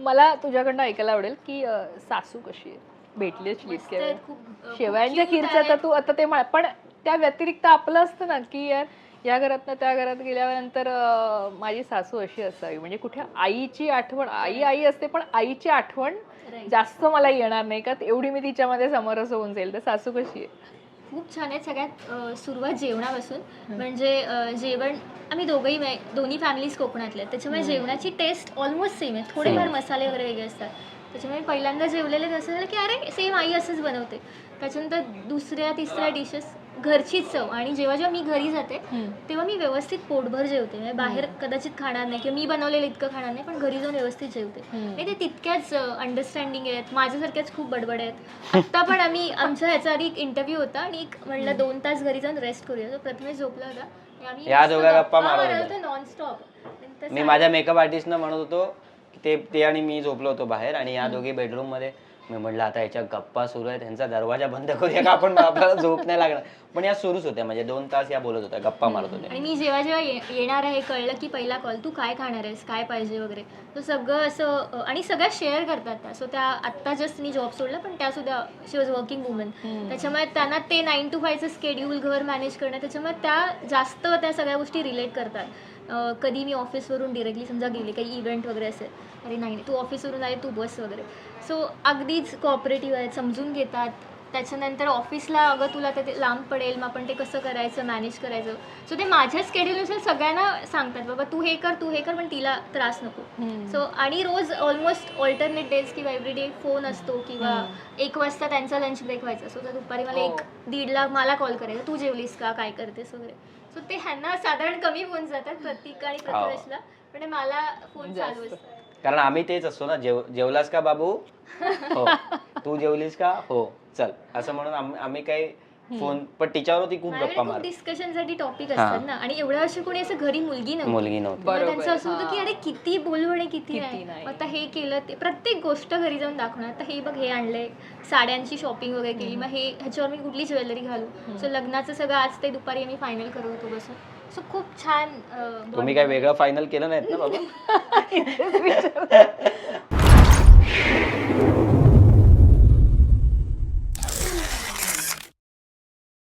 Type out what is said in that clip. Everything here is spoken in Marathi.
मला तुझ्याकडनं ऐकायला आवडेल की सासू कशी आहे भेटली खूप शेवयांच्या खीरचं तर. तू आता ते पण त्या व्यतिरिक्त आपलं असतं ना की यार या घरातनं त्या घरात गेल्यानंतर माझी सासू अशी असावी. म्हणजे कुठे आईची आठवण आई आई असते पण आईची आठवण. जास्त मला येणार नाही का एवढी मी तिच्यामध्ये समरस होऊन जाईल. तर सासू कशी आहे खूप छान आहेत सगळ्यात सुरुवात जेवणापासून. म्हणजे जेवण आम्ही दोघंही दोन्ही फॅमिलीज कोकणातल्या आहेत. त्याच्यामुळे जेवणाची टेस्ट ऑलमोस्ट सेम आहे. थोडेफार मसाले वगैरे वेगळे असतात. त्याच्यामुळे पहिल्यांदा जेवलेले असं झालं की अरे सेम आई असंच बनवते. त्याच्यानंतर दुसऱ्या तिसऱ्या डिशेस घरचीच चव आणि जेव्हा जेव्हा मी घरी जाते तेव्हा मी व्यवस्थित पोटभर जेवते. म्हणजे बाहेर कदाचित खाणार नाही किंवा मी बनवलेलं इतकं खाणार नाही पण घरी जाऊन व्यवस्थित जेवते. आणि ते तितक्याच अंडरस्टँडिंग आहेत. माझ्यासारख्याच खूप बडबड आहेत. आत्ता पण आम्ही आमच्या ह्याचा आधी एक इंटरव्ह्यू होता आणि एक म्हणलं दोन तास घरी जाऊन रेस्ट करूया. तो प्रथमेश झोपला होता. या दोघा गप्पा मारत होत्या. होतो नॉनस्टॉप मी माझ्या मेकअप आर्टिस्टनं म्हणत होतो ते ते आणि मी झोपलो होतो बाहेर आणि या दोघी बेडरूममध्ये मी म्हटलं आता याच्या गप्पा सुरू आहेत त्यांचा दरवाजा बंद करूया का आपण? आपल्याला झोप नाही लागणार. पण या सुरूच होत्या म्हणजे दोन तास या बोलत होत्या गप्पा मारत आणि होत्या मी जेव्हा जेव्हा ये- येणार आहे कळलं की पहिला कॉल तू काय खाणार आहेस? काय पाहिजे वगैरे? तो सगळं असं अ, आणि सगळ्या शेअर करतात त्या. सो त्या आत्ता जस्ट मी जॉब सोडला पण त्या सुद्धा शी वॉज वर्किंग वुमन त्याच्यामुळे त्यांना ते नाईन टू फायचं स्केड्यूल घर मॅनेज करणं त्याच्यामुळे त्या जास्त त्या सगळ्या गोष्टी रिलेट करतात. कधी मी ऑफिसवरून डिरेक्टली समजा गेले काही इव्हेंट वगैरे असेल अरे नाही नाही, तू ऑफिसवरून आले तू बस वगैरे. सो अगदीच कॉपरेटिव्ह आहेत समजून घेतात. त्याच्यानंतर ऑफिसला अगं तुला ते ते लांब पडेल मग आपण ते कसं करायचं मॅनेज करायचं. सो ते माझ्या स्केड्यूलनुसार सगळ्यांना सांगतात बाबा तू हे कर तू हे कर पण तिला त्रास नको. सो आणि रोज ऑलमोस्ट ऑल्टरनेट डेज किंवा एव्हरी डे फोन असतो किंवा एक वाजता त्यांचा लंच ब्रेक व्हायचा. सो तर दुपारी मला एक दीडला मला कॉल करायचा तू जेवलीस का काय करतेस वगैरे. सो ते ह्यांना साधारण कमी होऊन जातात प्रतीक आणि प्रथमेशला पण ते मला फोन चालू असतात. कारण आम्ही तेच असतो ना जेव जेवलास का बाबू? हो. तू जेवलीस का? हो चल. असं म्हणून आम्ही आम्ही काही फोन पण तिच्यावरती खूप माझ्याकडे गप्पा खूप मार डिस्कशनसाठी टॉपिक असतात ना. आणि एवढ्या वर्ष कोणी असं घरी मुलगी नव्हती. मुलगी नव्हती. मग बरोबर, त्यांचं असं होतं की. अरे किती बोलू आणि किती किती नाही. नाही. आता हे केलं ते प्रत्येक गोष्ट घरी जाऊन दाखवणार. आता हे बघ हे आणलंय. साड्यांची शॉपिंग वगैरे केली. मग हे ह्याच्यावर मी कुठली ज्वेलरी घालू? सो लग्नाचं सगळं आज ते दुपारी आम्ही फायनल करत होतो बसून. सो खूप छान अं, तुम्ही bonding. काय वेगळं फायनल केलं नाहीत ना बाबा?